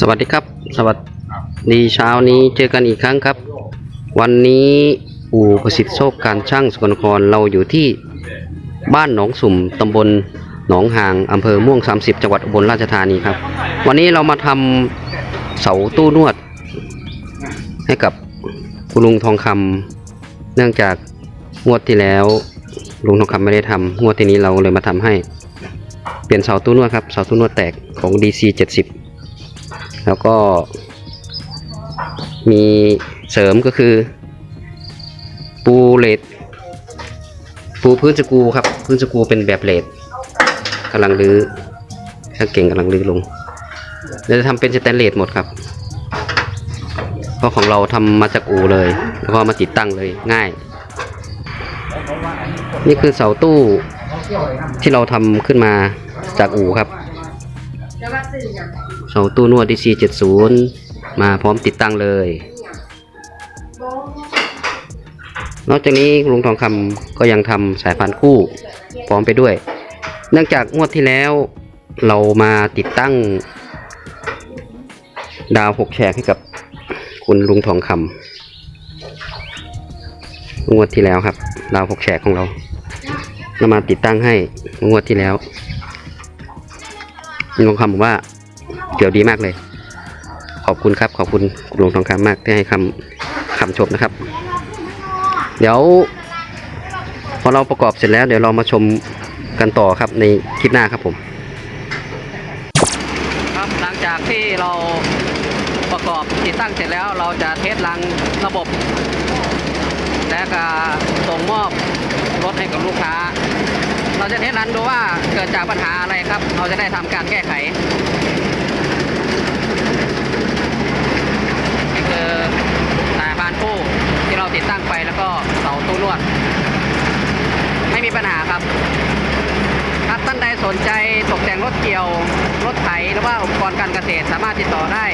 สวัสดีครับ สวัสดีเช้านี้เจอกันอีกครั้งครับ วันนี้อู่ประสิทธิ์โชคการช่างสกลนครเราอยู่ที่บ้านหนองสุ่มตำบลหนองหางอำเภอม่วง 30 จังหวัดอุบลราชธานีครับ วันนี้เรามาทำเสาตู้นวด ให้กับคุณลุงทองคำเนื่องจากงวดที่แล้วลุงทองคำไม่ได้ทำงวดที่นี้เราเลยมาทำให้ เปลี่ยนเสาตู้นวดครับเสาตู้นวดแตกของ DC 70 แล้วก็ มีเสริมก็คือ ปูเลดปูพื้นสกูครับ พื้นสกูเป็นแบบเลดกำลังรื้อช่างเก่งกำลังรื้อลงเราจะทำเป็นสแตนเลสหมดครับ เพราะของเราทำมาจากอูเลย แล้วก็มาติดตั้งเลยง่าย นี่คือเสาตู้ที่เราทำขึ้นมาจากอู่ครับ เสาตู้นวด DC 70 มาพร้อมติดตั้งเลย นอกจากนี้ลุงทองคำก็ยังทำสายพานคู่พร้อมไปด้วย เนื่องจากงวดที่แล้วเรามาติดตั้ง ดาวหกแฉกให้กับคุณลุงทองคำงวดที่แล้วครับ ดาวหกแฉกของเราเรามาติดตั้งให้งวดที่แล้วลุงทองคำบอกว่า เกี่ยวดีมากเลย ขอบคุณครับ ขอบคุณคุณลุงทองคำมากที่ให้คำคำชมนะครับ เดี๋ยว พอเราประกอบเสร็จแล้วเดี๋ยวเรามาชมกันต่อครับในคลิปหน้าครับผม ครับหลังจากที่เราประกอบติดตั้งเสร็จแล้วเราจะเทสรังระบบ และก็ส่งมอบรถให้กับลูกค้า เราจะเทสรันดูว่าเกิดจากปัญหาอะไรครับ เราจะได้ทำการแก้ไข นี่คือสายพานคู่ที่เราติดตั้งไปแล้วก็เสาตู้นวด ไมีปัญหาครับ ครับท่านใดสนใจตกแต่งรถเกี่ยว รถไถหรือว่าอุปกรณ์การเกษตรสามารถติดต่อได้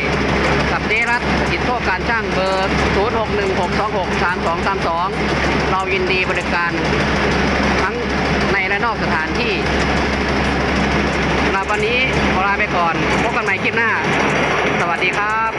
กับเดรัตติดโชคการช่างเบอร์ 0616263232 เรายินดีบริการทั้งในและนอกสถานที่สำหรับวันนี้ขอลาไปก่อน พบกันใหม่คลิปหน้า สวัสดีครับ